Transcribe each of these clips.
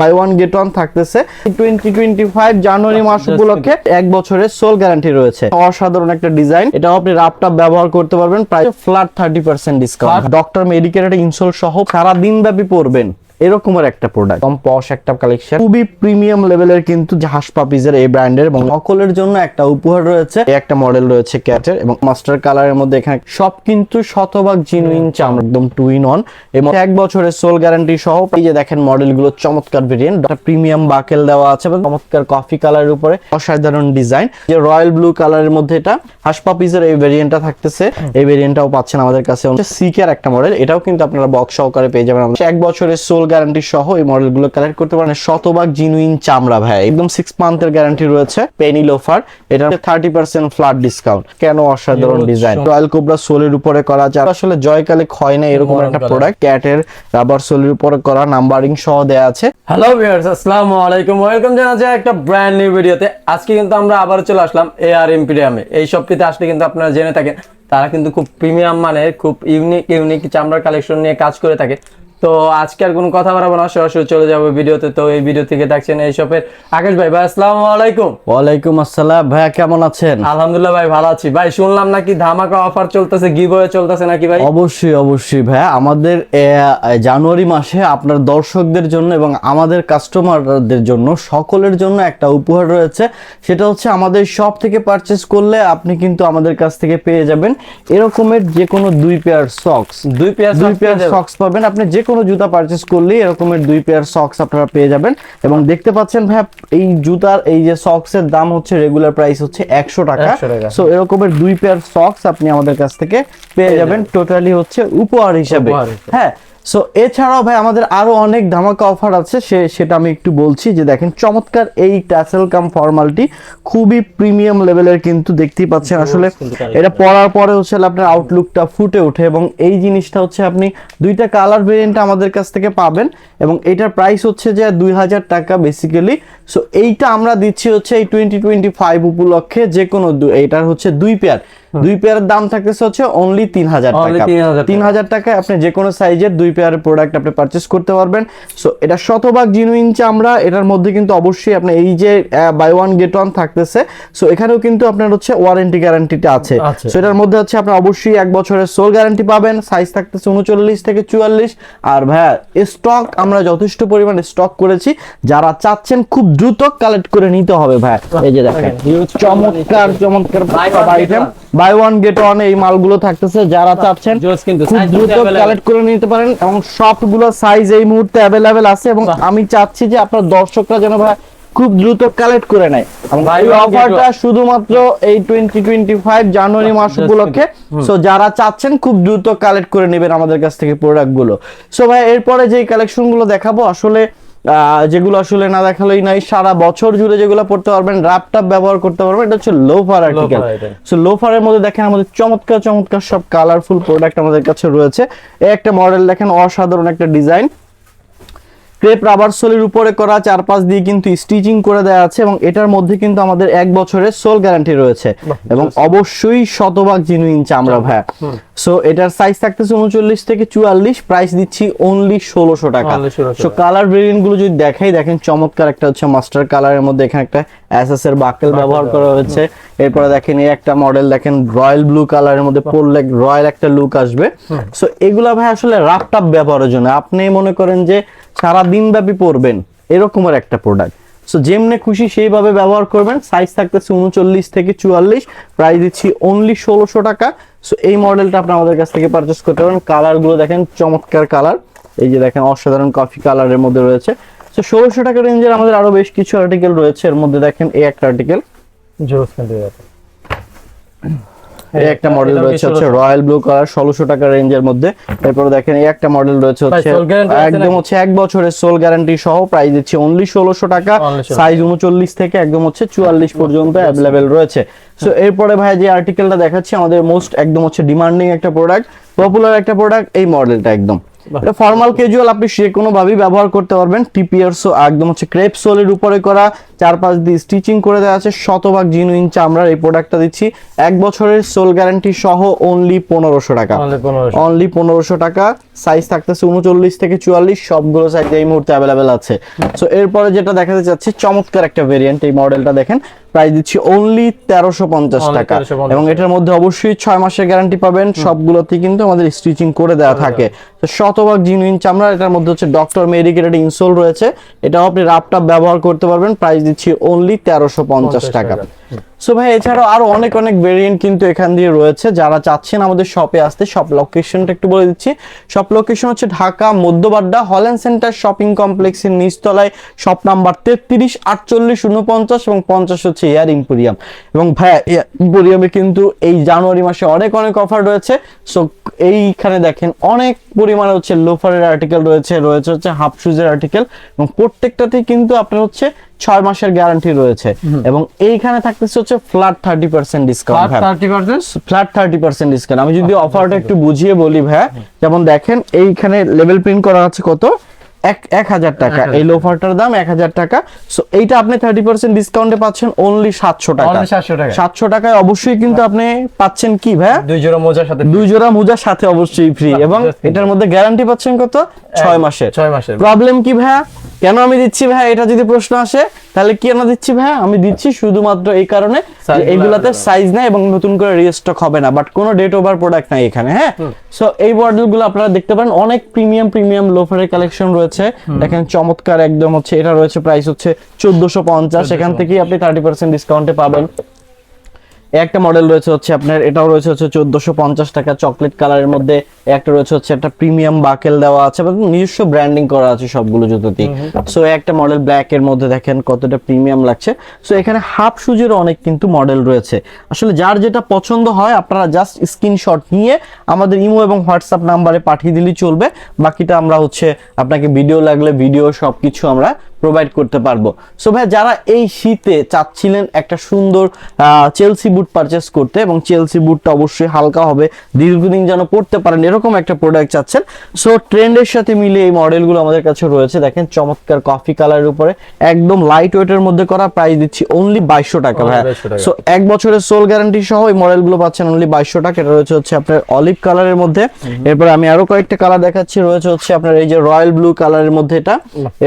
By one get one থাকতেছে। Twenty twenty five জানুয়ারি মাস উপলক্ষে এক বছরের সোল গ্যারান্টি রয়েছে। অসাধারণ একটা ডিজাইন এটাও আপনি রাপটা ব্যবহার করতে পারবেন। প্রায় flat thirty percent discount doctor medical insole সহ সারা দিন ব্যাপী পড়বেন এরকমের একটা প্রোডাক্ট কম পশ একটা কালেকশন খুবই প্রিমিয়াম লেভেলের কিন্তু জাহাজ পাপিজের এই ব্র্যান্ডের এবং সকলের জন্য একটা উপহার রয়েছে। একটা মডেল রয়েছে ক্যাটের এবং মাস্টার কালারের মধ্যে এখানে সব কিন্তু শতভাগ জিনুইন চামড়া একদম টু ইন অন এবং এক বছরের সোল গ্যারান্টি সহ এই যে দেখেন মডেলগুলো চমৎকার ভেরিয়েন্ট প্রিমিয়াম বাকেল দেওয়া আছে এবং চমৎকার কফি কালারের উপরে অসাধারণ ডিজাইন যে রয়্যাল ব্লু কালারের মধ্যে এটা হাস পাপিজের এই ভেরিয়েন্টটা থাকতেছে। এই ভেরিয়েন্টটাও পাচ্ছেন আমাদের কাছে। সিকের একটা মডেল এটাও কিন্তু আপনারা বক্স সহকারে পেয়ে যাবেন। এক বছরের সোল গ্যারান্টি সহ এই মডেলগুলো কালেক্ট করতে পারেন। শতভাগ জিনুইন চামড়া ভাই একদম সিক্স মান্থের গ্যারান্টি রয়েছে পেনি লোফার এটা থার্টি পার্সেন্ট ফ্ল্যাট ডিসকাউন্ট কেন অসাধারণ ডিজাইন রয়্যাল কোবরা সোলের উপরে করা যায় আসলে জয়কালে ক্ষয় না এরকম একটা প্রোডাক্ট ক্যাটের রাবার সোলের উপরে করা নাম্বারিং সহ দেয়া আছে। হ্যালো ভিউয়ার্স আসসালামু আলাইকুম। ওয়েলকাম জানাচ্ছি একটা ব্র্যান্ড নিউ ভিডিওতে আজকে কিন্তু আমরা আবার চলে আসলাম এ আর এমপিডিয়ামে এই শপটিতে আসলে কিন্তু আপনারা জেনে থাকেন তারা কিন্তু খুব প্রিমিয়াম মানের খুব ইউনিক ইউনিক চামড়ার কালেকশন নিয়ে কাজ করে থাকে। তো আজকে আর কোনো কথা বাড়াবো না সরাসরি চলে যাব ভিডিওতে। তো এই ভিডিও থেকে দেখছেন এই শপের আকাশ ভাই। ভাই আসসালামু আলাইকুম। ওয়ালাইকুম আসসালাম। ভাইয়া কেমন আছেন? আলহামদুলিল্লাহ ভাই ভালো আছি। ভাই শুনলাম নাকি ধামাকা অফার চলতেছে গিভ চলতেছে নাকি ভাই? অবশ্যই অবশ্যই ভাইয়া। আমাদের জানুয়ারি মাসে আপনার দর্শকদের জন্য এবং আমাদের কাস্টমারদের জন্য সকলের জন্য একটা উপহার রয়েছে। সেটা হচ্ছে আমাদের শপ থেকে পারচেস করলে আপনি কিন্তু আমাদের কাছ থেকে পেয়ে যাবেন এরকমের যে কোনো দুই পেয়ার সক্স দুই পেয়ার দুই পেয়ার সক্স পাবেন। আপনি যে কোনো জুতা পারচেস করলে এরকমের দুই পেয়ার সক্স আপনারা পেয়ে যাবেন। এবং দেখতে পাচ্ছেন ভাই এই জুতার এই যে সক্সের দাম হচ্ছে রেগুলার প্রাইস হচ্ছে একশো টাকা। 100 টাকা। সো এরকমের দুই পেয়ার সক্স আপনি আমাদের কাছ থেকে পেয়ে যাবেন। টোটালি হচ্ছে উপহার হিসেবে। হ্যাঁ সো এছাড়াও ভাই আমাদের আরও অনেক ধামাকা অফার আছে। সে সেটা আমি একটু বলছি যে দেখেন চমৎকার এই ট্যাসেল কাম ফর্মালটি খুবই প্রিমিয়াম লেভেলের কিন্তু দেখতেই পাচ্ছেন। আসলে এটা পরার পরে হচ্ছে আপনার আউটলুকটা ফুটে ওঠে এবং এই জিনিসটা হচ্ছে আপনি দুইটা কালার ভেরিয়েন্ট আমাদের কাছ থেকে পাবেন এবং এটার প্রাইস হচ্ছে যে দুই হাজার টাকা বেসিক্যালি সো এইটা আমরা দিচ্ছি হচ্ছে এই টোয়েন্টি টোয়েন্টি ফাইভ উপলক্ষে যে কোনো এটার হচ্ছে দুই পেয়ার দুই পেয়ারের দাম থাকতেছে হচ্ছে অনলি তিন হাজার টাকা। তিন হাজার টাকায় আপনি যে কোনো সাইজের দুই পেয়ারের প্রোডাক্ট আপনি পারচেস করতে পারবেন। সো এটা শতভাগ জিনুইন চামড়া এটার মধ্যে কিন্তু অবশ্যই আপনি এই যে বাই ওয়ান গেট ওয়ান থাকতেছে। সো এখানেও কিন্তু আপনার হচ্ছে ওয়ারেন্টি গ্যারান্টিটা আছে। সো এটার মধ্যে হচ্ছে আপনি অবশ্যই এক বছরের সোল গ্যারান্টি পাবেন। সাইজ থাকতেছে উনচল্লিশ থেকে চুয়াল্লিশ। আর ভাইয়া স্টক আমরা যথেষ্ট পরিমাণে স্টক করেছি। যারা চাচ্ছেন খুব দ্রুত কালেক্ট করে নিতে হবে ভাই এই যে দেখেন চমৎকার চমৎকার item. Buy one get one এই মালগুলো থাকতেছে যারা চাচ্ছেন খুব দ্রুত কালেক্ট করে নিতে পারেন এবং সবগুলো সাইজ এই মুহূর্তে অ্যাভেলেবেল আছে এবং আমি চাচ্ছি যে আপনার দর্শকরা যেন ভাই খুব দ্রুত কালেক্ট করে নেয়। অফারটা শুধুমাত্র এই টোয়েন্টি টোয়েন্টি ফাইভ জানুয়ারি মাস উপলক্ষে। সো যারা চাচ্ছেন খুব দ্রুত কালেক্ট করে নেবেন আমাদের কাছ থেকে প্রোডাক্টগুলো। সো ভাই এরপরে যে কালেকশনগুলো দেখাবো আসলে যেগুলো আসলে না দেখালেই নাই। সারা বছর জুড়ে যেগুলো পড়তে পারবেন র্যাপটপ ব্যবহার করতে পারবেন। এটা হচ্ছে লোফার আর্টিকেল। সো লোফারের মধ্যে দেখেন আমাদের চমৎকার চমৎকার সব কালারফুল প্রোডাক্ট আমাদের কাছে রয়েছে। এই একটা মডেল দেখেন অসাধারণ একটা ডিজাইন ক্রেপ রাবার সোলের উপরে করা চারপাশ দিয়ে কিন্তু স্টিচিং করে দেওয়া আছে এবং এটার মধ্যে কিন্তু আমাদের এক বছরের সোল গ্যারান্টি রয়েছে। এবং অবশ্যই শতভাগ জিনুইন চামড়া ভাই সো এটার সাইজ থাকতেছে উনচল্লিশ থেকে চুয়াল্লিশ প্রাইস দিচ্ছি অনলি ষোলোশো টাকা। সো কালার ভেরিয়েন্টগুলো যদি দেখাই দেখেন চমৎকার একটা হচ্ছে মাস্টার কালারের মধ্যে এখানে একটা এসএস এর বাকেল ব্যবহার করা হয়েছে। এরপরে দেখেন এই একটা মডেল দেখেন রয়্যাল ব্লু কালারের মধ্যে পড়লে রয়্যাল একটা লুক আসবে। সো এগুলা ভাই আসলে রাফটাপ ব্যবহারের জন্য। আপনি মনে করেন যে সারা দিন ব্যাপী পরবেন এরকমের একটা প্রোডাক্ট সো যেমনে খুশি সেইভাবে ব্যবহার করবেন। সাইজ থাকতেছে উনচল্লিশ থেকে চুয়াল্লিশ। প্রাইস দিচ্ছি অনলি ষোলোশো টাকা। সো এই মডেলটা আপনি আমাদের কাছ থেকে পারচেস করতে পারেন। কালারগুলো দেখেন, চমৎকার কালার এই যে দেখেন, অসাধারণ কফি কালারের মধ্যে রয়েছে। সো ষোলোশো টাকা রেঞ্জের আমাদের আরও বেশ কিছু আর্টিকেল রয়েছে। এর মধ্যে দেখেন, এই একটা আর্টিকেল। এই একটা মডেল রয়েছে হচ্ছে রয়্যাল ব্লু কালার ষোলোশো টাকা রেঞ্জের মধ্যে। এরপরে দেখেন এই একটা মডেল রয়েছে হচ্ছে একদম হচ্ছে এক বছরের সোল গ্যারান্টি সহ প্রাইস দিচ্ছি অনলি ষোলোশো টাকা। সাইজ উনচল্লিশ থেকে একদম হচ্ছে চুয়াল্লিশ পর্যন্ত অ্যাভেলেবেল রয়েছে। সো এরপরে ভাই যে আর্টিকেলটা দেখাচ্ছি আমাদের মোস্ট একদম হচ্ছে ডিমান্ডিং একটা প্রোডাক্ট পপুলার একটা প্রোডাক্ট এই মডেলটা একদম। এটা ফর্মাল ক্যাজুয়াল আপনি যে কোনো ভাবেই ব্যবহার করতে পারবেন। টিপিআর একদম হচ্ছে ক্রেপ সোলের উপরে করা। চার পাঁচ দিয়ে স্টিচিং করে দেওয়া আছে শতভাগ জিনুইন চামড়ার এই প্রোডাক্টটা দিচ্ছি। এক বছরের সোল গ্যারান্টি সহ অনলি পনেরোশো টাকা। Only 1500 অনলি পনেরোশো টাকা। সাইজ থাকতেছে উনচল্লিশ থেকে চুয়াল্লিশ সবগুলো সাইজ এই মুহূর্তে অ্যাভেলেবেল আছে। সো এরপরে যেটা দেখাতে চাচ্ছি চমৎকার একটা ভেরিয়েন্ট এই মডেলটা দেখেন। প্রাইস দিচ্ছি অনলি তেরোশো পঞ্চাশ টাকা। এবং এটার মধ্যে অবশ্যই ছয় মাসের গ্যারান্টি পাবেন। সবগুলোতে কিন্তু আমাদের স্টিচিং করে দেওয়া থাকে। তো শতভাগ জিনুইন চামড়া। এটার মধ্যে হচ্ছে ডক্টর মেডিকেটেড ইনসোল রয়েছে। এটাও আপনি রাপটাপ ব্যবহার করতে পারবেন। প্রাইস দিচ্ছি অনলি তেরোশো পঞ্চাশ টাকা। সো ভাই এছাড়াও আরও অনেক অনেক ভেরিয়েন্ট কিন্তু এখান দিয়ে রয়েছে। যারা চাচ্ছেন আমাদের শপে আসতে শপ লোকেশনটা একটু বলে দিচ্ছি। শপ লোকেশন হচ্ছে Dhaka Madhya Badda Holland center shopping কমপ্লেক্সের নিচতলায়। শপ নাম্বার তেত্রিশ আটচল্লিশ উনপঞ্চাশ এবং পঞ্চাশ হচ্ছে এয়ার ইম্পোরিয়াম এবং ভাইয়া ইম্পোরিয়ামে কিন্তু এই জানুয়ারি মাসে অনেক অনেক অফার রয়েছে। সো এইখানে দেখেন অনেক পরিমাণে হচ্ছে লোফারের আর্টিকেল রয়েছে রয়েছে হচ্ছে হাফ শুজের আর্টিকেল এবং প্রত্যেকটাতেই কিন্তু আপনার হচ্ছে ছয় মাসের গ্যারান্টি রয়েছে এবং এইখানে থাকতেছে হচ্ছে flat thirty percent discount thirty percent flat thirty percent discount আমি যদি অফারটা একটু বুঝিয়ে বলি ভাইয়া যেমন দেখেন এইখানে লেভেল প্রিন্ট করা আছে কত? এক এক হাজার টাকা। এই লোফারটার দাম এক হাজার টাকা। সো এইটা আপনি থার্টি পার্সেন্ট ডিসকাউন্টে পাচ্ছেন অনলি সাতশো টাকা। Only 700 টাকা। সাতশো টাকায় অবশ্যই কিন্তু আপনি পাচ্ছেন কি ভাইয়া? দুই জোড়া মোজার সাথে দুই জোড়া মোজার সাথে অবশ্যই ফ্রি এবং এটার মধ্যে গ্যারান্টি পাচ্ছেন কত? ছয় মাসে ছয় মাসে প্রবলেম কি ভাইয়া? কেন আমি দিচ্ছি ভাইয়া এটা যদি প্রশ্ন আসে তাহলে কেন দিচ্ছি ভাইয়া আমি দিচ্ছি শুধুমাত্র এই কারণে এইগুলাতে সাইজ নাই এবং নতুন করে রিস্টক হবে না বাট কোনো ডেট ওভার প্রোডাক্ট নাই এখানে হ্যাঁ? সো এই মডেলগুলো আপনারা দেখতে পারেন। অনেক প্রিমিয়াম প্রিমিয়াম লোফারের কালেকশন রয়েছে। দেখেন চমৎকার একদম হচ্ছে এটা রয়েছে প্রাইস হচ্ছে চোদ্দশো পঞ্চাশ। এখান থেকেই আপনি থার্টি পার্সেন্ট ডিসকাউন্টে পাবেন। একটা মডেল রয়েছে হচ্ছে আপনার এটাও রয়েছে হচ্ছে চোদ্দশো পঞ্চাশ টাকা চকলেট কালারের মধ্যে। একটা রয়েছে হচ্ছে একটা প্রিমিয়াম বাকেল দেওয়া আছে এবং নিজস্ব ব্র্যান্ডিং করা আছে সবগুলো জুতোতেই। সো একটা মডেল ব্ল্যাক এর মধ্যে দেখেন কতটা প্রিমিয়াম লাগছে। সো এখানে হাফ সুজের অনেক কিন্তু মডেল রয়েছে। আসলে যার যেটা পছন্দ হয় আপনারা জাস্ট স্ক্রিনশট নিয়ে আমাদের ইমো এবং হোয়াটসঅ্যাপ নাম্বারে পাঠিয়ে দিলেই চলবে। বাকিটা আমরা হচ্ছে আপনাকে ভিডিও লাগলে ভিডিও সবকিছু আমরা প্রোভাইড করতে পারব। সো ভাই যারা এই শীতে চাচ্ছিলেন একটা সুন্দর চেলসি বুট পারচেস করতে এবং চেলসি বুটটা অবশ্যই হালকা হবে দীর্ঘদিন যেন পড়তে পারেন এরকম একটা প্রোডাক্ট চাচ্ছেন। সো ট্রেন্ডের সাথে মিলে এই মডেলগুলো আমাদের কাছে রয়েছে। দেখেন চমৎকার কফি কালারের উপরে একদম লাইট ওয়েটের মধ্যে করা প্রাইস দিচ্ছি অনলি বাইশশো টাকা ভাই সো এক বছরের সোল গ্যারান্টি সহ এই মডেলগুলো পাচ্ছেন অনলি বাইশশো টাকা। এটা রয়েছে হচ্ছে আপনার অলিভ কালারের মধ্যে। এরপর আমি আরও কয়েকটা কালার দেখাচ্ছি। রয়েছে হচ্ছে আপনার এই যে রয়্যাল ব্লু কালারের মধ্যে এটা।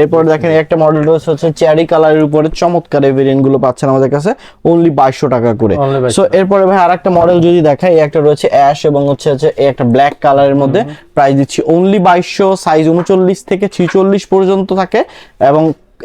এরপর দেখেন একটা মডেল রয়েছে হচ্ছে চেরি কালারের উপরে চমৎকার এই ভেরিয়েন্টগুলো পাচ্ছেন আমাদের কাছে অনলি বাইশশো টাকা করে। সো এরপরে ভাই আর একটা মডেল যদি দেখাই একটা রয়েছে অ্যাশ এবং হচ্ছে হচ্ছে একটা ব্ল্যাক কালারের মধ্যে প্রাইস দিচ্ছি অনলি বাইশশো সাইজ উনচল্লিশ থেকে ছিচল্লিশ পর্যন্ত থাকে এবং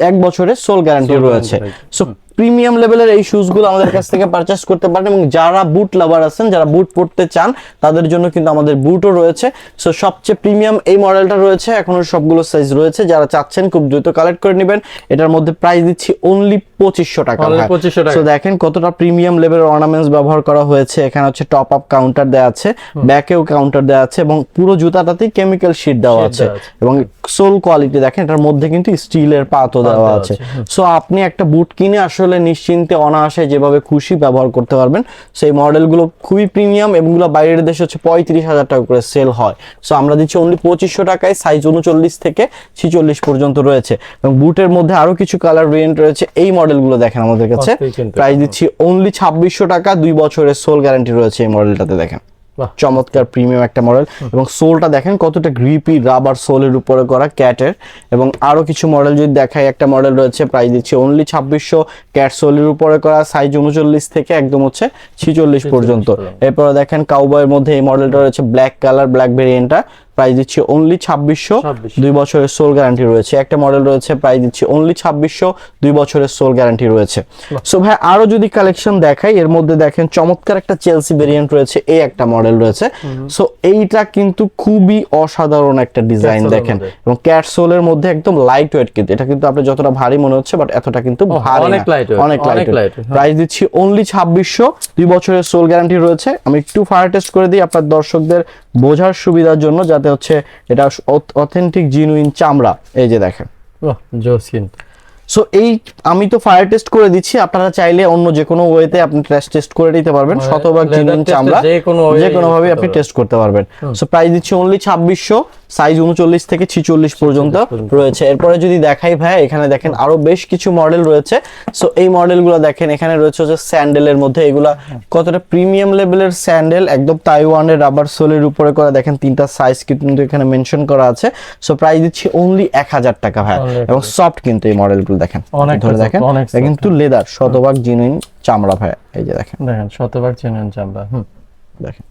এক বছরের সোল গ্যারান্টি রয়েছে। সো প্রিমিয়াম লেভেলের এই শুজগুলো আমাদের কাছ থেকে পারচেস করতে পারেন এবং যারা বুট লাভার আছেন যারা বুট পড়তে চান তাদের জন্য কিন্তু আমাদের বুটও রয়েছে। সো সবচেয়ে প্রিমিয়াম এই মডেলটা রয়েছে। এখনও সবগুলো সাইজ রয়েছে। যারা চাচ্ছেন খুব দ্রুত কালেক্ট করে নেবেন। এটার মধ্যে প্রাইস দিচ্ছি অনলি পঁচিশশো টাকা পঁচিশশো টাকা। দেখেন কতটা প্রিমিয়াম লেভেলের অর্নামেন্টস ব্যবহার করা হয়েছে। এখানে হচ্ছে টপ আপ কাউন্টার দেওয়া আছে ব্যাকেও কাউন্টার দেওয়া আছে এবং পুরো জুতাটাতেই কেমিক্যাল শিট দেওয়া আছে। এবং সোল কোয়ালিটি দেখেন এটার মধ্যে কিন্তু স্টিলের পাতও দেওয়া আছে, সো আপনি একটা বুট কিনে আসলে নিশ্চিন্তে অনায়াসে যেভাবে খুশি ব্যবহার করতে পারবেন সেই মডেলগুলো খুবই প্রিমিয়াম এগুলো বাইরের দেশে হচ্ছে পঁয়ত্রিশ হাজার টাকা করে সেল হয়। সো আমরা দিচ্ছি অনলি পঁচিশশো টাকায় সাইজ উনচল্লিশ থেকে ছিচল্লিশ পর্যন্ত রয়েছে। এবং বুটের মধ্যে আরও কিছু কালার ভেরিয়েন্ট রয়েছে এই মডেলগুলো দেখেন আমাদের কাছে। প্রাইস দিচ্ছি অনলি ছাব্বিশশো টাকা দুই বছরের সোল গ্যারান্টি রয়েছে এই মডেলটাতে দেখেন। চমৎকার প্রিমিয়াম একটা মডেল এবং সোলটা দেখেন কতটা গ্রিপি রাবার সোলের উপরে করা ক্যাটের এবং আরও কিছু মডেল যদি দেখাই একটা মডেল রয়েছে প্রাইস দিচ্ছে অনলি ছাব্বিশশো ক্যাট সোলের উপরে করা সাইজ উনচল্লিশ থেকে একদম হচ্ছে ছিচল্লিশ পর্যন্ত। এরপরে দেখেন কাউবয়ের মধ্যে এই মডেলটা রয়েছে ব্ল্যাক কালার ব্ল্যাক ভেরিয়েন্টটা প্রাইস দিচ্ছি অনলি ছাব্বিশশো। দুই বছরের সোল গ্যারান্টি রয়েছে। একটা মডেল রয়েছে প্রাইস দিচ্ছি অনলি ছাব্বিশশো দুই বছরের সোল গ্যারান্টি রয়েছে। সো ভাই আরও যদি কালেকশন দেখাই এর মধ্যে দেখেন চমৎকার একটা চেলসি ভেরিয়েন্ট রয়েছে এই একটা মডেল রয়েছে। সো এইটা কিন্তু খুবই অসাধারণ একটা ডিজাইন দেখেন। এবং ক্যাট সোলের মধ্যে একদম লাইট ওয়েট কিন্তু। এটা কিন্তু আপনার যতটা ভারী মনে হচ্ছে বাট এতটা কিন্তু ভারী অনেক অনেক অনেক লাইট হ্যাঁ। প্রাইস দিচ্ছি অনলি ছাব্বিশশো দুই বছরের সোল গ্যারান্টি রয়েছে। আমি একটু ফায়ার টেস্ট করে দিই আপনার দর্শকদের বোঝার সুবিধার জন্য যাতে হচ্ছে এটা অথেন্টিক জিনুইন চামড়া। এই যে দেখেন। জোসিন সো এই আমি তো ফায়ার টেস্ট করে দিচ্ছি। আপনারা চাইলে অন্য যে কোনো ওয়েতে আপনি টেস্ট করে নিতে পারবেন। মানে শতভাগ জিনিস চামড়া যে কোনো way যে কোনো ভাবে আপনি টেস্ট করতে পারবেন। সো প্রাইস দিচ্ছি অনলি ছাব্বিশশো সাইজ উনচল্লিশ থেকে ছিচল্লিশ পর্যন্ত রয়েছে। এরপরে যদি দেখাই ভাই এখানে দেখেন আরও বেশ কিছু মডেল রয়েছে। সো এই মডেলগুলো দেখেন এখানে রয়েছে হচ্ছে স্যান্ডেলের মধ্যে। এগুলা কতটা প্রিমিয়াম লেভেলের স্যান্ডেল একদম তাইওয়ানের রাবার সোলের উপরে করা দেখেন তিনটা সাইজ কিন্তু এখানে মেনশন করা আছে। সো প্রাইস দিচ্ছি অনলি এক হাজার টাকা ভাই। এবং সফট কিন্তু এই মডেলগুলো দেখেন। ধরে দেখেন কিন্তু লেদার শতভাগ জিনুইন চামড়া ভাই এই যে দেখেন। দেখেন শতভাগ জিনুইন চামড়া হুম। দেখেন।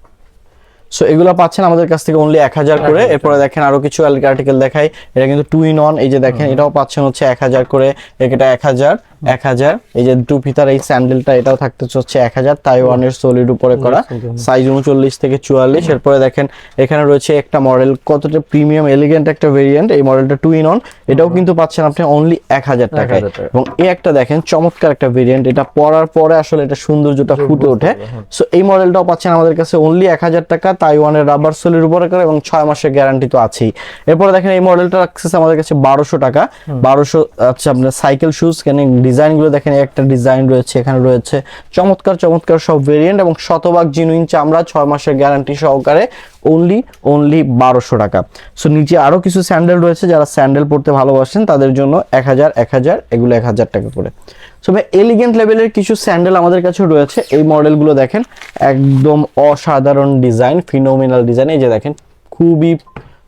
সো এগুলো পাচ্ছেন আমাদের কাছ থেকে অনলি এক হাজার করে। এরপরে দেখেন আরও কিছু আর্টিকেল দেখাই। এটা কিন্তু টু ইন অন এই যে দেখেন এটাও পাচ্ছেন হচ্ছে এক হাজার করে। এটা এক হাজার। এক হাজার। এই যে ফিতার এই স্যান্ডেলটা এটাও থাকতে হচ্ছে এক হাজার তাইওয়ানের সোলিড উপরে করা। সাইজ উনচল্লিশ থেকে চুয়াল্লিশ। এরপরে দেখেন এখানে রয়েছে একটা মডেল কতটা প্রিমিয়াম এলিগেন্ট একটা ভেরিয়েন্ট এই মডেলটা টু ইন অন এটাও কিন্তু পাচ্ছেন আপনি অনলি এক হাজার টাকায়। 1000 টাকা। এবং এই একটা দেখেন চমৎকার একটা ভেরিয়েন্ট এটা পরার পরে আসলে এটা সৌন্দর্যটা ফুটে ওঠে। সো এই মডেলটাও পাচ্ছেন আমাদের কাছে অনলি এক হাজার টাকা। তাইওয়ানের রাবার সোলের উপরে করে এবং ছয় মাসের গ্যারান্টি তো আছেই। এরপরে দেখেন এই মডেলটা রাখছে আমাদের কাছে বারোশো টাকা। বারোশো আচ্ছা আপনার সাইকেল শুজ এখানে ডিজাইনগুলো দেখেন, একটা ডিজাইন রয়েছে, এখানে রয়েছে চমৎকার চমৎকার সব ভেরিয়েন্ট এবং শতভাগ জিনুইন চামড়া, ছয় মাসের গ্যারান্টি সহকারে অনলি অনলি বারোশো টাকা। সো নিচে আরও কিছু স্যান্ডেল রয়েছে, যারা স্যান্ডেল পরতে ভালোবাসেন, তাদের জন্য এক হাজার এক হাজার, এগুলো এক হাজার টাকা করে। সো এলিগেন্ট লেভেলের কিছু স্যান্ডেল আমাদের কাছে রয়েছে। এই মডেলগুলো দেখেন, একদম অসাধারণ ডিজাইন ফিনোমিনাল ডিজাইন এই যে দেখেন, খুবই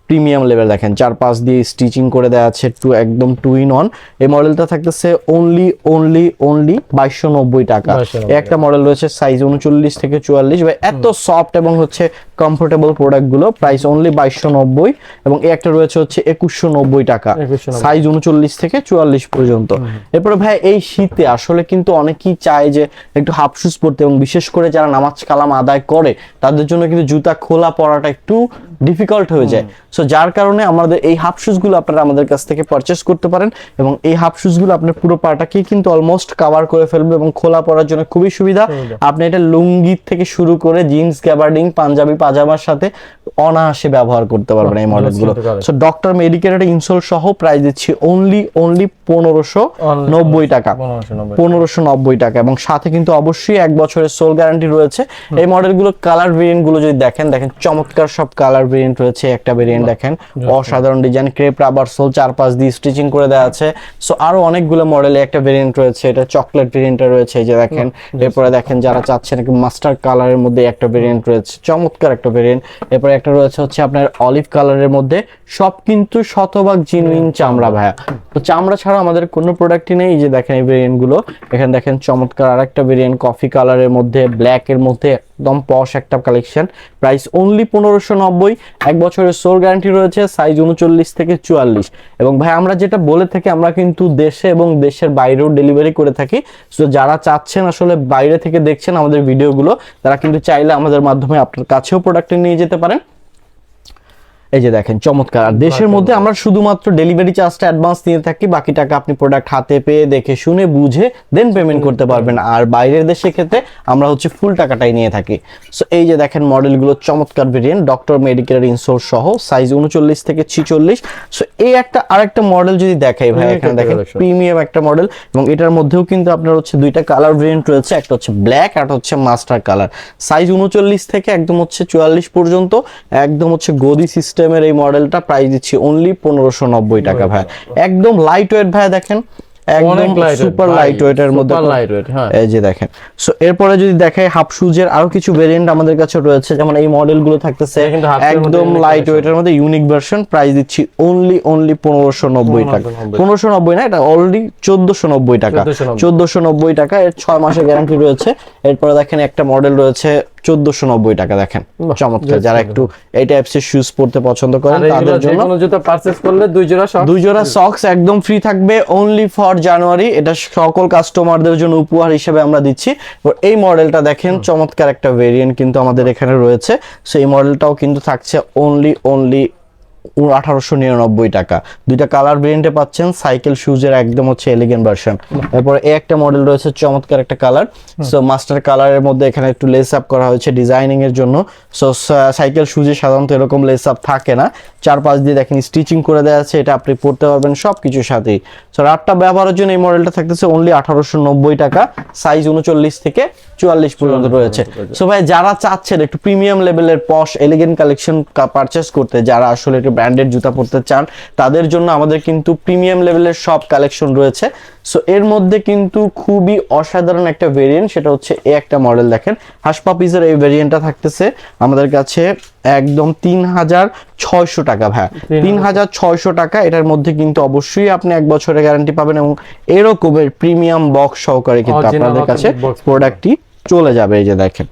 প্রিমিয়াম লেভেল দেখেন। চার পাঁচ দিয়ে স্টিচিং করে দেওয়া আছে টু একদম টু ইন অন এই মডেলটা থাকতেছে অনলি অনলি অনলি বাইশশো নব্বই টাকা। 2290 এই একটা মডেল রয়েছে সাইজ উনচল্লিশ থেকে চুয়াল্লিশ। ভাই এত সফট এবং হচ্ছে কমফোর্টেবল প্রোডাক্টগুলো প্রাইস অনলি বাইশশো নব্বই। এবং এই একটা রয়েছে হচ্ছে একুশশো নব্বই টাকা। 2190 সাইজ উনচল্লিশ থেকে চুয়াল্লিশ পর্যন্ত। এরপরে ভাই এই শীতে আসলে কিন্তু অনেকেই চায় যে একটু হাফ শুজ পরতে এবং বিশেষ করে যারা নামাজ কালাম আদায় করে তাদের জন্য কিন্তু জুতা খোলা পরাটা একটু ডিফিকাল্ট হয়ে যায়। সো যার কারণে আমাদের এই হাফ শুজগুলো আপনারা আমাদের কাছ থেকে পারচেস করতে পারেন এবং এই হাফ শুজগুলো আপনার পুরো পাটাকেই কিন্তু অলমোস্ট কভার করে ফেলবে এবং খোলা পরার জন্য খুবই সুবিধা। আপনি এটা লুঙ্গি থেকে শুরু করে জিন্স গ্যাবার্ডিং পাঞ্জাবি পাজামার সাথে অনায়াসে ব্যবহার করতে পারবেন এই মডেলগুলো সো ডক্টর মেডিকেলের ইনসোল সহ প্রাইস দিচ্ছি অনলি অনলি পনেরোশো নব্বই টাকা। পনেরোশো নব্বই পনেরোশো নব্বই টাকা এবং সাথে কিন্তু অবশ্যই এক বছরের সোল গ্যারান্টি রয়েছে। এই মডেলগুলো কালার ভেরিয়েন্টগুলো যদি দেখেন দেখেন চমৎকার সব কালার ভেরিয়েন্ট রয়েছে একটা ভেরিয়েন্ট দেখেন। অসাধারণ ডিজাইন ক্রেপ রাবার সোল চার পাঁচ দিয়ে স্টিচিং করে দেওয়া আছে। সো আরও অনেকগুলো মডেলে একটা ভেরিয়েন্ট রয়েছে এটা চকলেট ভেরিয়েন্ট রয়েছে এই যে দেখেন। এরপরে দেখেন যারা চাচ্ছেন একটু মাস্টার কালারের মধ্যে একটা ভেরিয়েন্ট রয়েছে চমৎকার একটা ভেরিয়েন্ট এরপরে একটা রয়েছে হচ্ছে আপনার অলিভ কালারের মধ্যে সব কিন্তু শতভাগ জিনুইন চামড়া ভাইয়া। তো চামড়া ছাড়া আমাদের কোনো প্রোডাক্টই নেই এই যে দেখেন এই ভেরিয়েন্টগুলো। এখানে দেখেন চমৎকার আরেকটা ভেরিয়েন্ট কফি কালারের মধ্যে ব্ল্যাক এর মধ্যে একদম পশ একটা কালেকশন প্রাইস অনলি পনেরোশো নব্বই। এক বছরের সোর গ্যারান্টি রয়েছে সাইজ উনচল্লিশ থেকে চুয়াল্লিশ। এবং ভাই, আমরা যেটা বলে থাকি, আমরা কিন্তু দেশে এবং দেশের বাইরেও ডেলিভারি করে থাকি। সো যারা চাচ্ছেন আসলে বাইরে থেকে দেখছেন আমাদের ভিডিওগুলো তারা কিন্তু চাইলে আমাদের মাধ্যমে আপনার কাছেও প্রোডাক্টে নিয়ে যেতে পারেন। এই যে দেখেন চমৎকার। আর দেশের মধ্যে আমরা শুধুমাত্র ডেলিভারি চার্জটা অ্যাডভান্স নিয়ে থাকি বাকি টাকা আপনি প্রোডাক্ট হাতে পেয়ে দেখে শুনে বুঝে দেন পেমেন্ট করতে পারবেন। আর বাইরের দেশের ক্ষেত্রে আমরা হচ্ছে ফুল টাকাটাই নিয়ে থাকি। সো এই যে দেখেন মডেলগুলো চমৎকার ভেরিয়েন্ট ডক্টর মেডিকেলের ইনসোর সহ সাইজ উনচল্লিশ থেকে ছিচল্লিশ। সো এই একটা আরেকটা মডেল যদি দেখাই ভাই এখানে একটা দেখেন প্রিমিয়াম একটা মডেল এবং এটার মধ্যেও কিন্তু আপনার হচ্ছে দুইটা কালার ভেরিয়েন্ট রয়েছে একটা হচ্ছে ব্ল্যাক আর একটা হচ্ছে মাস্টার কালার সাইজ উনচল্লিশ থেকে একদম হচ্ছে চুয়াল্লিশ পর্যন্ত একদম হচ্ছে গদি সিস্টেমের এই মডেলটা প্রাইস দিচ্ছি অনলি পনেরোশো নব্বই টাকা ভাই। একদম লাইট ওয়েট ভাই দেখেন একদম সুপার লাইট ওয়েটের মধ্যে super lightweight, হ্যাঁ। এই যে দেখেন সো এরপরে যদি দেখাই হাফ শুজের আরও কিছু ভেরিয়েন্ট আমাদের কাছে রয়েছে যেমন এই থাকতেছে half এর মধ্যে একদম লাইট version। ওয়েটের মধ্যে ইউনিক ভার্সন প্রাইস দিচ্ছি অনলি অনলি পনেরোশো নব্বই টাকা। 1590 পনেরোশো নব্বই না এটা অলরেডি চোদ্দশো নব্বই টাকা। 1490 চোদ্দশো নব্বই টাকা এর ছয় মাসের গ্যারান্টি রয়েছে। এরপরে দেখেন একটা মডেল রয়েছে চোদ্দশো নব্বই টাকা দেখেন। চমৎকার। যারা একটু এই টাইপসের শুজ পরতে পছন্দ করেন তাদের জন্য জুতা পারচেজ করলে দুই জোড়া দুই জোড়া সক্স একদম ফ্রি থাকবে অনলি ফর জানুয়ারি এটা সকল কাস্টমারদের জন্য উপহার হিসেবে আমরা দিচ্ছি। এই মডেলটা দেখেন চমৎকার একটা ভেরিয়েন্ট কিন্তু আমাদের এখানে রয়েছে। সেই মডেলটাও কিন্তু থাকছে অনলি অনলি আঠারোশো নিরানব্বই টাকা। দুইটা কালার ভেরিয়েন্টে পাচ্ছেন সাইকেল শুজের একদম হচ্ছে এলিগেন্ট ভার্সন এরপরে এই একটা মডেল রয়েছে চমৎকার একটা কালার সো মাস্টার কালারের মধ্যে এখানে একটু লেস আপ করা হয়েছে ডিজাইনিং এর জন্য। সো সাইকেল শুজে সাধারণত এরকম লেস আপ থাকে না। চার পাঁচ দিয়ে দেখেন স্টিচিং করে দেওয়া আছে এটা আপনি পড়তে পারবেন সব কিছুর সাথেই সো রাতটা ব্যবহারের জন্য এই মডেলটা থাকতেছে অনলি আঠারোশো নব্বই টাকা। সাইজ উনচল্লিশ থেকে চুয়াল্লিশ পর্যন্ত রয়েছে। সো ভাই যারা চাচ্ছেন একটু প্রিমিয়াম লেভেলের পশ এলিগেন্ট কালেকশন পারচেস করতে যারা আসলে একটু ব্র্যান্ডেড জুতা পরতে চান তাদের জন্য আমাদের কিন্তু প্রিমিয়াম লেভেলের সব কালেকশন রয়েছে। সো এর মধ্যে কিন্তু খুবই অসাধারণ একটা ভেরিয়েন্ট সেটা হচ্ছে এ একটা মডেল দেখেন। হাসপাপিজের এই ভেরিয়েন্টটা থাকতেছে আমাদের কাছে একদম তিন হাজার ছয়শো টাকা ভাই। তিন হাজার ছয়শো টাকা এটার মধ্যে কিন্তু অবশ্যই আপনি এক বছরের গ্যারান্টি পাবেন এবং এরকমের প্রিমিয়াম বক্স সহকারে কিন্তু আপনাদের কাছে প্রোডাক্টটি চলে যাবে এই যে দেখেন।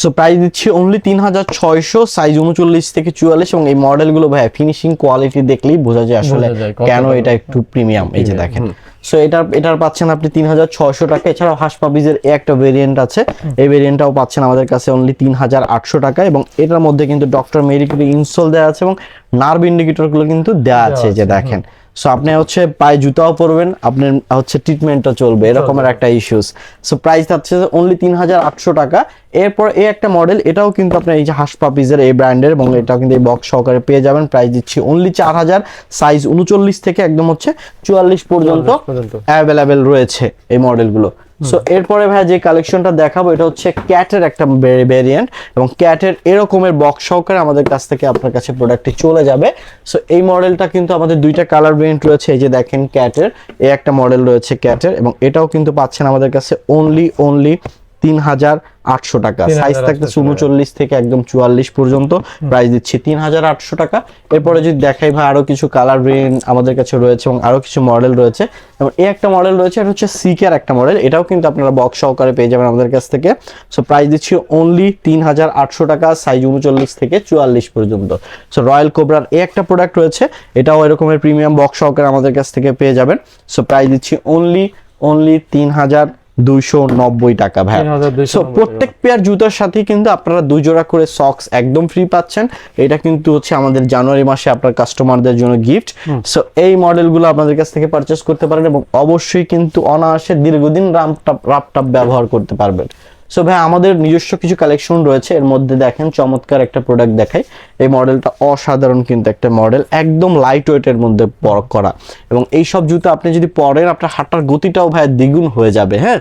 সো প্রাইস দিচ্ছি অনলি তিন হাজার ছয়শো সাইজ উনচল্লিশ থেকে চুয়াল্লিশ এবং এই মডেলগুলো ভাই ফিনিশিং কোয়ালিটি দেখলেই বোঝা যায় আসলে কেন এটা একটু প্রিমিয়াম এই যে দেখেন। সো এটার এটার পাচ্ছেন আপনি তিন হাজার ছয়শো টাকা। এছাড়াও হাসপাবিজের একটা ভেরিয়েন্ট আছে। এই ভেরিয়েন্টটাও পাচ্ছেন আমাদের কাছে অনলি তিন হাজার আটশো টাকা এবং এটার মধ্যে কিন্তু ডক্টর মেরিকুরি ইনস্টল দেওয়া আছে এবং নার্ভ ইন্ডিকেটরগুলো কিন্তু দেওয়া আছে এই যে দেখেন। সো আপনি হচ্ছে পায়ে জুতাও পরবেন আপনার হচ্ছে ট্রিটমেন্টটা চলবে এরকমের একটা ইস্যুস সো প্রাইস থাকছে অনলি তিন হাজার আটশো টাকা। এরপর এই একটা মডেল এটাও কিন্তু আপনার এই যে হাসপাপিজের এই ব্র্যান্ডের এবং এটাও কিন্তু এই বক্স সহকারে পেয়ে যাবেন। প্রাইস দিচ্ছি অনলি চার হাজার সাইজ উনচল্লিশ থেকে একদম হচ্ছে চুয়াল্লিশ পর্যন্ত পর্যন্ত। অ্যাভেলেবেল রয়েছে এই মডেলগুলো সো এরপরে ভাই যে কালেকশনটা দেখাবো, এটা হচ্ছে ক্যাটের একটা ভেরিয়েন্ট এবং ক্যাটের এরকমের বক্স সহকারে আমাদের কাছ থেকে আপনার কাছে প্রোডাক্টটি চলে যাবে। সো এই মডেলটা কিন্তু আমাদের দুইটা কালার ভেরিয়েন্ট রয়েছে, এই যে দেখেন ক্যাটের এই একটা মডেল রয়েছে ক্যাটের এবং এটাও কিন্তু পাচ্ছেন আমাদের কাছে অনলি অনলি তিন হাজার আটশো টাকা। 3,800 সাইজ থাকতেছে টাকা। উনচল্লিশ থেকে একদম চুয়াল্লিশ পর্যন্ত। প্রাইস দিচ্ছি তিন হাজার আটশো টাকা। এরপরে যদি দেখাই ভাই আরও কিছু কালার ভেরিয়েন্ট আমাদের কাছে রয়েছে এবং আরও কিছু মডেল রয়েছে। এবং এই একটা মডেল রয়েছে এটা হচ্ছে সিকের একটা মডেল এটাও কিন্তু আপনারা বক্স সহকারে পেয়ে যাবেন আমাদের কাছ থেকে। সো প্রাইস দিচ্ছি অনলি তিন হাজার আটশো টাকা সাইজ উনচল্লিশ থেকে চুয়াল্লিশ পর্যন্ত। সো রয়্যাল কোবরার এই একটা প্রোডাক্ট রয়েছে। এটাও এরকমের প্রিমিয়াম বক্স সহকারে আমাদের কাছ থেকে পেয়ে যাবেন। সো প্রাইস দিচ্ছি অনলি অনলি তিন হাজার দুইশো নব্বই টাকা ভাই। 3,290 সো প্রত্যেক পেয়ার জুতার সাথে কিন্তু আপনারা দুই জোড়া করে সক্স একদম ফ্রি পাচ্ছেন। এটা কিন্তু হচ্ছে আমাদের জানুয়ারি মাসে আপনার কাস্টমারদের জন্য গিফট সো এই মডেলগুলো আপনাদের কাছ থেকে পারচেস করতে পারেন এবং অবশ্যই কিন্তু অনায়াসে দীর্ঘদিন রামটাপ রাপটাপ ব্যবহার করতে পারবেন। সো ভাই আমাদের নিজস্ব কিছু কালেকশন রয়েছে। এর মধ্যে দেখেন চমৎকার একটা প্রোডাক্ট দেখাই। এই মডেলটা অসাধারণ কিন্তু একটা মডেল একদম লাইট ওয়েটের মধ্যে পরক করা। এবং এই সব জুতো আপনি যদি পরেন আপনার হাঁটার গতিটাও ভাই দ্বিগুণ হয়ে যাবে হ্যাঁ?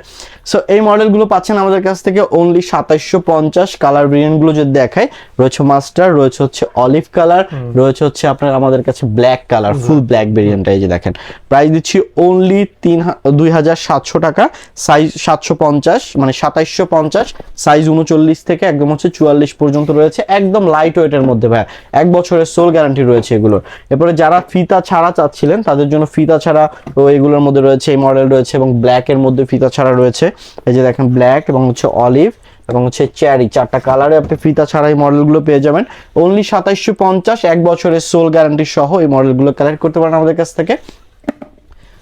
সো এই মডেলগুলো পাচ্ছেন আমাদের কাছ থেকে অনলি সাতাইশশো পঞ্চাশ। কালার ভেরিয়েন্টগুলো যদি দেখাই রয়েছে মাস্টার রয়েছে হচ্ছে অলিভ কালার রয়েছে হচ্ছে আপনার আমাদের কাছে black colour full black variant এই যে দেখেন। প্রাইস দিচ্ছি অনলি তিন দুই হাজার সাতশো টাকা। সাইজ সাতশো পঞ্চাশ মানে সাতাইশশো পঞ্চাশ সাইজ উনচল্লিশ থেকে একদম হচ্ছে চুয়াল্লিশ পর্যন্ত রয়েছে, একদম লাইট ওয়েটের মধ্যে ভাই এক বছরের সোল গ্যারান্টি রয়েছে এগুলোর। এরপরে যারা ফিতা ছাড়া চাচ্ছিলেন, তাদের জন্য ফিতা ছাড়া এগুলোর মধ্যে রয়েছে, এই মডেল রয়েছে এবং ব্ল্যাক এর মধ্যে ফিতা ছাড়া রয়েছে। এই যে দেখেন ব্ল্যাক এবং হচ্ছে অলিভ এবং হচ্ছে চ্যারি চারটা কালারে আপনি ফিতা ছাড়া এই মডেলগুলো পেয়ে যাবেন। অনলি সাতাইশশো পঞ্চাশ, এক বছরের সোল গ্যারান্টি সহ এই মডেলগুলো কালেক্ট করতে পারেন আমাদের কাছ থেকে।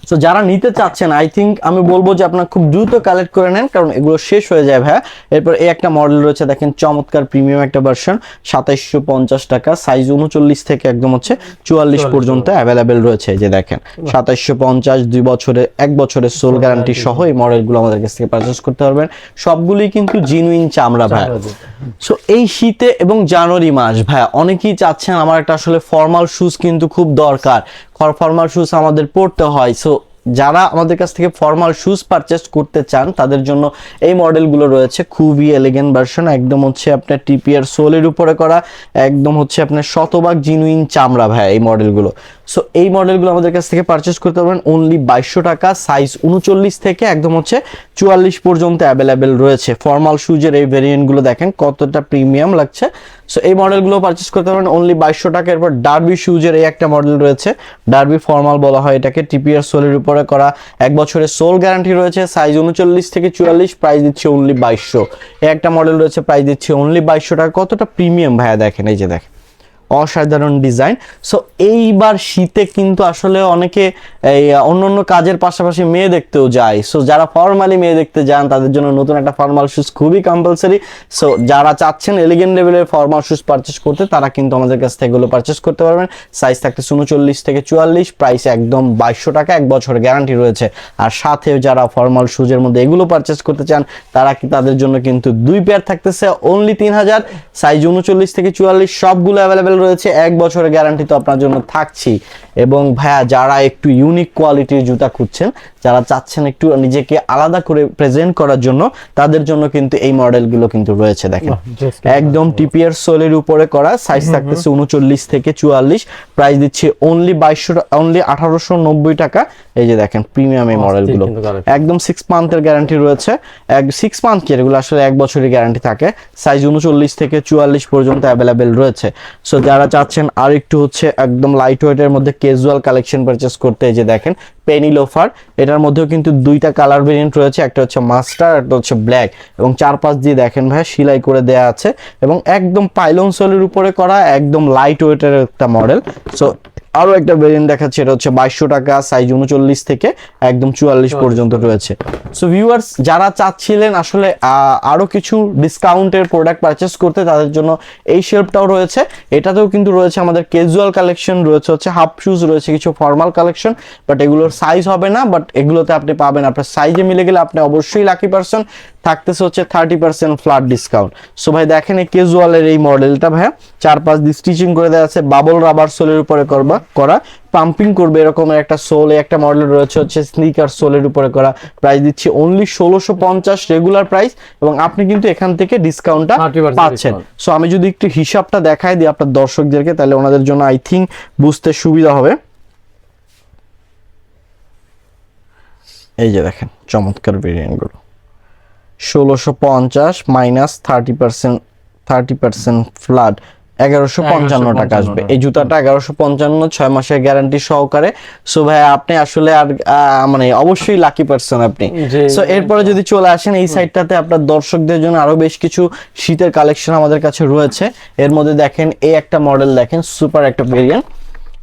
সো যারা নিতে চাচ্ছেন আই থিঙ্ক আমি বলব যে আপনারা খুব দ্রুত কালেক্ট করে নেন কারণ এগুলো শেষ হয়ে যায় ভাইয়া। এরপর এই একটা মডেল রয়েছে দেখেন চমৎকার প্রিমিয়াম একটা ভার্সন সাতাইশশো পঞ্চাশ টাকা সাইজ উনচল্লিশ থেকে একদম হচ্ছে চুয়াল্লিশ পর্যন্ত অ্যাভেলেবেল রয়েছে এই যে দেখেন। সাতাইশশো পঞ্চাশ দুই বছরে এক বছরের সোল গ্যারান্টি সহ এই মডেলগুলো আমাদের কাছ থেকে পারচেস করতে পারবেন। সবগুলি কিন্তু জিনুইন চামড়া ভাই সো এই শীতে এবং জানুয়ারি মাস ভাই অনেকেই চাচ্ছেন আমার একটা আসলে ফর্মাল শুজ কিন্তু খুব দরকার। ফর্মাল শুজ আমাদের পড়তে হয়। সো যারা আমাদের কাছ থেকে ফর্মাল শুজ পারচেস করতে চান, তাদের জন্য এই মডেলগুলো রয়েছে। খুবই এলিগেন্ট ভার্সন একদম হচ্ছে আপনার টিপিআর সোলের উপরে করা, একদম হচ্ছে আপনার শতভাগ জিনুইন চামড়া ভাই, এই মডেলগুলো সো এই মডেলগুলো আমাদের কাছ থেকে পারচেস করতে পারবেন অনলি বাইশশো টাকা সাইজ উনচল্লিশ থেকে একদম হচ্ছে চুয়াল্লিশ পর্যন্ত অ্যাভেলেবেল রয়েছে। ফর্মাল শুজের এই ভেরিয়েন্টগুলো দেখেন কতটা প্রিমিয়াম লাগছে। সো এই মডেলগুলো পারচেস করতে পারবেন অনলি বাইশশো টাকা। এরপর ডার্বি শুজের এই একটা মডেল রয়েছে। ডার্বি ফর্মাল বলা হয় এটাকে টিপিআর সোলের উপরে করা। এক বছরের সোল গ্যারান্টি রয়েছে সাইজ উনচল্লিশ থেকে চুয়াল্লিশ প্রাইস দিচ্ছে অনলি বাইশশো। এই একটা মডেল রয়েছে প্রাইস দিচ্ছে অনলি বাইশশো টাকা। কতটা প্রিমিয়াম ভাইয়া দেখেন, এই যে দেখেন। অসাধারণ ডিজাইন। সো এইবার শীতে কিন্তু আসলে অনেকে এই, অন্য অন্য কাজের পাশাপাশি মেয়ে দেখতেও যায়। সো যারা ফর্মালি মেয়ে দেখতে যান, তাদের জন্য নতুন একটা ফর্মাল শুজ খুবই কম্পালসারি সো যারা চাচ্ছেন এলিগেন্ট লেভেলের ফর্মাল শুজ পারচেস করতে, তারা কিন্তু আমাদের কাছ থেকে এগুলো পারচেস করতে পারবেন। সাইজ থাকতে উনচল্লিশ থেকে চুয়াল্লিশ প্রাইস একদম বাইশশো টাকা, এক বছর গ্যারান্টি রয়েছে। আর সাথে যারা ফর্মাল শুজের মধ্যে এগুলো পারচেস করতে চান, তারা কি তাদের জন্য কিন্তু দুই পেয়ার থাকতেছে অনলি তিন হাজার। সাইজ উনচল্লিশ থেকে চুয়াল্লিশ, সবগুলো অ্যাভেলেবেল রয়েছে, এক বছরের গ্যারান্টি তো আপনার জন্য থাকছি এবং ভাইয়া, যারা একটু ইউনিক কোয়ালিটির জুতা খুঁজছেন যারা চাচ্ছেন একটু নিজেকে আলাদা করে প্রেজেন্ট করার জন্য তাদের জন্য কিন্তু এই মডেলগুলো কিন্তু রয়েছে দেখেন। একদম টিপিআর সোলের উপরে করা সাইজ থাকতেছে উনচল্লিশ থেকে চুয়াল্লিশ প্রাইস দিচ্ছে অনলি বাইশশো অনলি আঠারোশো নব্বই টাকা। এই যে দেখেন প্রিমিয়াম এই মডেলগুলো। একদম সিক্স মান্থের গ্যারান্টি রয়েছে। এক সিক্স মান্থ কি এগুলো আসলে এক বছরের গ্যারান্টি থাকে। সাইজ উনচল্লিশ থেকে চুয়াল্লিশ পর্যন্ত অ্যাভেলেবেল রয়েছে। সো যারা চাচ্ছেন আর একটু হচ্ছে একদম লাইট ওয়েটের মধ্যে ক্যাজুয়াল কালেকশন পারচেস করতে এই যে দেখেন পেনি লোফার এটার মধ্যেও কিন্তু দুইটা কালার ভেরিয়েন্ট রয়েছে, একটা হচ্ছে মাস্টার একটা হচ্ছে ব্ল্যাক এবং চার পাঁচ দিয়ে দেখেন ভাই সেলাই করে দেয়া আছে। এবং একদম পাইলন সোলের উপরে করা, একদম লাইট ওয়েটের একটা মডেল সো আরও একটা ভেরিয়েন্ট দেখাচ্ছে এটা হচ্ছে বাইশশো টাকা সাইজ উনচল্লিশ থেকে একদম চুয়াল্লিশ পর্যন্ত রয়েছে। সো ভিউয়ার্স যারা চাচ্ছিলেন আসলে আহ, আরও কিছু ডিসকাউন্টের প্রোডাক্ট পারচেস করতে তাদের জন্য এই শেলফটাও রয়েছে। এটাতেও কিন্তু রয়েছে আমাদের ক্যাজুয়াল কালেকশন রয়েছে হচ্ছে হাফ শুজ রয়েছে কিছু ফর্মাল কালেকশন বাট এগুলোর সাইজ হবে না বাট এগুলোতে আপনি পাবেন। আপনার সাইজে মিলে গেলে আপনি অবশ্যই লাকি পার্সন থাকতেছে হচ্ছে thirty percent flat discount so ভাই দেখেন এই ক্যাজুয়ালের এই মডেলটা ভাইয়া চার পাঁচ দিয়ে স্টিচিং করে দেওয়া আছে বাবল রাবার সোলের উপরে করবা করা। পাম্পিং করবে এরকমের একটা সোল একটা মডেল রয়েছে হচ্ছে স্নিকার সোলের উপরে করা। প্রাইস দিচ্ছি অনলি ষোলোশো পঞ্চাশ রেগুলার প্রাইস এবং আপনি কিন্তু এখান থেকে ডিসকাউন্টটা 30% পাচ্ছেন। সো আমি যদি একটু হিসাবটা দেখাই দিই আপনার দর্শকদেরকে তাহলে ওনাদের জন্য আই থিঙ্ক বুঝতে সুবিধা হবে। এই যে দেখেন চমৎকার ভেরিয়েন্টগুলো ষোলোশো পঞ্চাশ minus thirty percent thirty percent flat এগারোশো পঞ্চান্ন টাকা আসবে। এই জুতাটা এগারোশো পঞ্চান্ন ছয় মাসের গ্যারান্টি সহকারে। সো ভাই আপনি আসলে আর মানে অবশ্যই লাকি পার্সন আপনি। সো এরপরে যদি চলে আসেন এই সাইডটাতে আপনার দর্শকদের জন্য আরও বেশ কিছু শীতের কালেকশন আমাদের কাছে রয়েছে। এর মধ্যে দেখেন এই একটা মডেল দেখেন সুপার একটা ভেরিয়েন্ট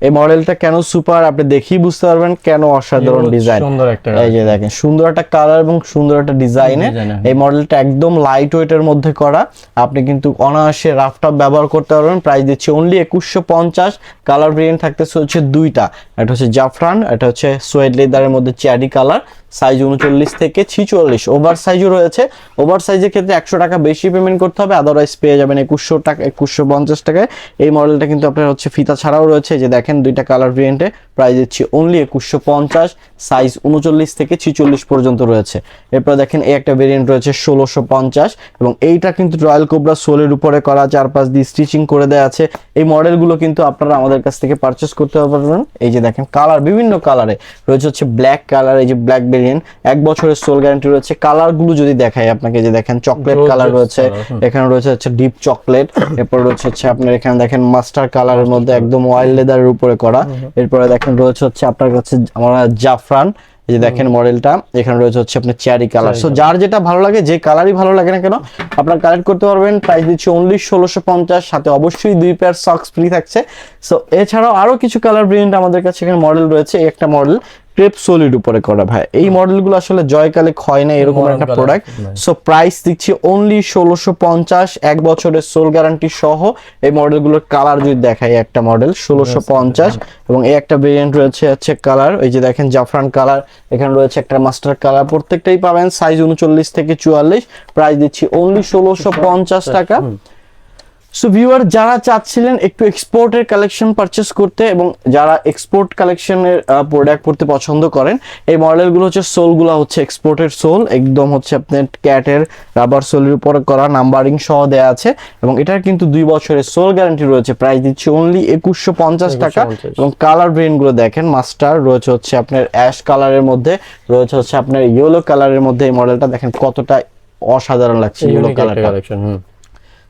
এই মডেলটা কেন সুপার আপনি দেখেই বুঝতে পারবেন কেন অসাধারণ ডিজাইন সুন্দর একটা এই যে দেখেন সুন্দর একটা কালার এবং সুন্দর একটা ডিজাইনে। এই মডেলটা একদম লাইট ওয়েট এর মধ্যে করা। আপনি কিন্তু অনায়াসে রাফ টপ ব্যবহার করতে পারবেন। প্রাইস দিচ্ছি অনলি একুশশো পঞ্চাশ। কালার ভেরিয়েন্ট থাকতেছে হচ্ছে দুইটা। এটা হচ্ছে জাফরান এটা হচ্ছে সোয়েড লেদারের মধ্যে চ্যারি কালার সাইজ উনচল্লিশ থেকে ছিচল্লিশ। ওভার সাইজও রয়েছে। ওভার সাইজের ক্ষেত্রে একশো টাকা বেশি পেমেন্ট করতে হবে। আদারওয়াইজ পেয়ে যাবেন একুশশো টাকা, একুশশো পঞ্চাশ টাকায়। এই মডেলটা কিন্তু আপনার হচ্ছে ফিতা ছাড়াও রয়েছে। যে দেখেন দুইটা কালার ভেরিয়েন্টে প্রাইস দিচ্ছি অনলি একুশশো পঞ্চাশ সাইজ উনচল্লিশ থেকে ছিচল্লিশ পর্যন্ত রয়েছে। এরপর দেখেন এই একটা ভেরিয়েন্ট রয়েছে ষোলোশো পঞ্চাশ এবং এইটা কিন্তু রয়্যাল কোবরা সোলের উপরে করা চার পাঁচ দিয়ে স্টিচিং করে দেওয়া আছে। এই মডেলগুলো কিন্তু আপনারা আমাদের কাছ থেকে পারচেস করতে পারবেন। এই যে দেখেন কালার বিভিন্ন কালারে রয়েছে হচ্ছে ব্ল্যাক কালার এই যে ব্ল্যাক ভেরিয়েন্ট এক বছরের সোল গ্যারান্টি রয়েছে। কালারগুলো যদি দেখায় আপনাকে যে দেখেন চকলেট কালার রয়েছে এখানে রয়েছে হচ্ছে ডিপ চকলেট এরপর রয়েছে হচ্ছে আপনার এখানে দেখেন মাস্টার কালারের মধ্যে একদম ওয়াইল্ড লেদারের উপরে করা। এরপরে দেখেন রয়েছে হচ্ছে আপনার কাছে আমরা জাফরান এই যে দেখেন মডেলটা এখানে রয়েছে হচ্ছে আপনার চেয়ারি কালার। সো যার যেটা ভালো লাগে যে কালারই ভালো লাগে না কেন আপনার কালেক্ট করতে পারবেন। প্রাইস দিচ্ছে অনলি ষোলোশো পঞ্চাশ সাথে অবশ্যই দুই পেয়ার সক্স ফ্রি থাকছে। সো এছাড়াও আরও কিছু কালার ব্রিন্ট আমাদের কাছে এখানে মডেল রয়েছে। এই একটা মডেল ক্রেপ সলিড উপরে করা ভাই। এই মডেলগুলো আসলে জয়কালে ক্ষয় না এরকম একটা প্রোডাক্ট সো প্রাইস দিচ্ছি অনলি ষোলোশো পঞ্চাশ এক বছরের সোল গ্যারান্টি সহ। এই মডেলগুলোর কালার যদি দেখাই একটা মডেল ষোলোশো পঞ্চাশ এবং এই একটা ভেরিয়েন্ট রয়েছে হচ্ছে কালার এই যে দেখেন জাফরান কালার এখানে রয়েছে একটা মাস্টার কালার প্রত্যেকটাই পাবেন সাইজ উনচল্লিশ থেকে চুয়াল্লিশ প্রাইস দিচ্ছি অনলি ষোলোশো পঞ্চাশ টাকা। সো ভিউয়ার যারা চাচ্ছিলেন একটু এক্সপোর্টের কালেকশন পারচেস করতে এবং যারা এক্সপোর্ট কালেকশনের প্রোডাক্ট পড়তে পছন্দ করেন এই মডেলগুলো হচ্ছে সোলগুলো হচ্ছে এক্সপোর্টের সোল একদম হচ্ছে আপনার ক্যাটের রাবার সোলের উপরে করা নাম্বারিং সহ দেওয়া আছে এবং এটার কিন্তু দুই বছরের সোল গ্যারান্টি রয়েছে। প্রাইস দিচ্ছে অনলি একুশশো পঞ্চাশ টাকা এবং কালারগুলো দেখেন মাস্টার রয়েছে হচ্ছে আপনার অ্যাশ কালারের মধ্যে রয়েছে হচ্ছে আপনার ইয়েলো কালারের মধ্যে এই মডেলটা দেখেন কতটা অসাধারণ লাগছে ইয়েলো কালারটা হুম।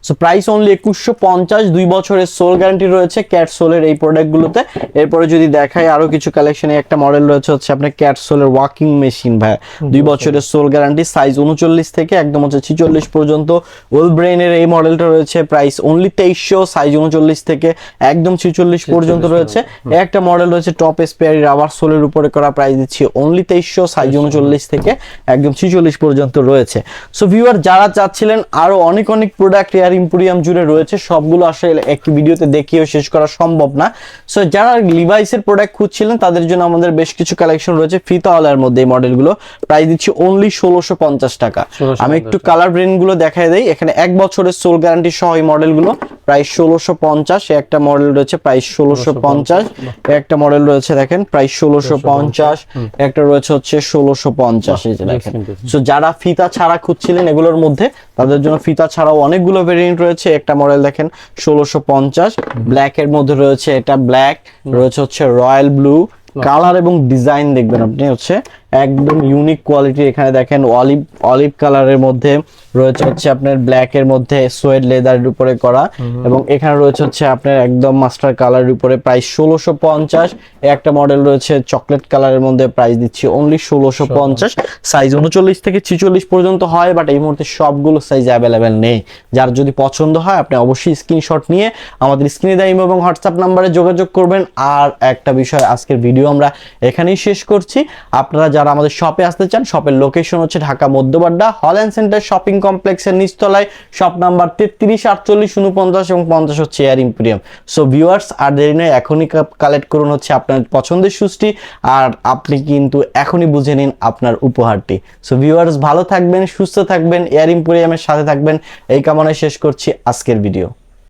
সো প্রাইস অনলি একুশশো পঞ্চাশ দুই বছরের সোল গ্যারান্টি রয়েছে ক্যাট সোলের এই প্রোডাক্টগুলোতে এরপরে যদি দেখায় আরও কিছু কালেকশনে একটা মডেল রয়েছে হচ্ছে আপনার ক্যাট সোলের ওয়াকিং মেশিন ভাই। দুই বছরের সোল গ্যারান্টি সাইজ উনচল্লিশ থেকে একদম হচ্ছে ছিচল্লিশ পর্যন্ত। ওল ব্রেনের এই মডেলটা রয়েছে প্রাইস অনলি তেইশশো সাইজ উনচল্লিশ থেকে একদম ছিচল্লিশ পর্যন্ত রয়েছে। একটা মডেল রয়েছে টপ স্পেয়ারি রাবার সোলের উপরে করা প্রাইস দিচ্ছি অনলি তেইশশো সাইজ উনচল্লিশ থেকে একদম ছিচল্লিশ পর্যন্ত রয়েছে। সো ভিউয়ার যারা চাচ্ছিলেন আরও অনেক অনেক প্রোডাক্ট এয়ার ইম্পোরিয়াম জুড়ে রয়েছে সবগুলো আসলে একটি ভিডিওতে দেখিয়েও শেষ করা সম্ভব না। সো যারা লিভাইসের প্রোডাক্ট খুঁজছিলেন তাদের জন্য আমাদের বেশ কিছু কালেকশন রয়েছে। ফিতাওয়ালার মধ্যে এই মডেলগুলো প্রাইস দিচ্ছি অনলি ষোলোশো পঞ্চাশ টাকা। আমি একটু কালার ব্রেন্ডগুলো গুলো দেখাই দেই। এখানে এক বছরের সোল গ্যারান্টি সহ এই মডেলগুলো প্রাইস ষোলোশো পঞ্চাশ একটা মডেল রয়েছে প্রাইস ষোলোশো পঞ্চাশ একটা মডেল রয়েছে দেখেন প্রাইস ষোলোশো পঞ্চাশ একটা রয়েছে হচ্ছে ষোলোশো পঞ্চাশ এই যে দেখেন। সো যারা ফিতা ছাড়া খুঁজছিলেন এগুলোর মধ্যে তাদের জন্য ফিতা ছাড়াও অনেকগুলো ভেরিয়েন্ট রয়েছে একটা মডেল দেখেন ষোলোশো পঞ্চাশ ব্ল্যাক এর মধ্যে রয়েছে এটা ব্ল্যাক রয়েছে হচ্ছে রয়্যাল ব্লু কালার এবং ডিজাইন দেখবেন আপনি হচ্ছে একদম ইউনিক কোয়ালিটি এখানে দেখেন অলিভ অলিভ কালারের মধ্যে রয়েছে হচ্ছে আপনার ব্ল্যাক এর মধ্যে সোয়েড লেদারের উপরে করা এবং এখানে রয়েছে হচ্ছে আপনার একদম মাস্টার কালারের উপরে প্রাইস ষোলোশো পঞ্চাশ। একটা মডেল রয়েছে চকলেট কালারের মধ্যে প্রাইস দিচ্ছি অনলি ষোলোশো পঞ্চাশ। সাইজ উনচল্লিশ থেকে ছিচল্লিশ পর্যন্ত হয় বাট এই মুহূর্তে সবগুলো সাইজ অ্যাভেলেবেল নেই। যার যদি পছন্দ হয় আপনি অবশ্যই স্ক্রিনশট নিয়ে আমাদের স্ক্রিনে দেয় এবং হোয়াটসঅ্যাপ নাম্বারে যোগাযোগ করবেন। আর একটা বিষয় আজকের ভিডিও আমরা এখানেই শেষ করছি। আপনারা যারা আমাদের শপে আসতে চান শপের লোকেশন হচ্ছে ঢাকা মধ্যবাড্ডা হল অ্যান্ড সেন্টার শপিং কমপ্লেক্সের নিচতলায় শপ নাম্বার তেত্রিশ, আটচল্লিশ উনপঞ্চাশ এবং পঞ্চাশ হচ্ছে এয়ার ইম্পেরিয়াম সো ভিউয়ার্স আর দেরি নয়, এখনই কালেক্ট করুন হচ্ছে আপনার পছন্দের সুষ্টি আর আপনি কিন্তু এখনই বুঝে নিন আপনার উপহারটি। সো ভিউয়ার্স ভালো থাকবেন, সুস্থ থাকবেন এয়ার ইম্পেরিয়ামের সাথে থাকবেন। এই কামনায় শেষ করছি আজকের ভিডিও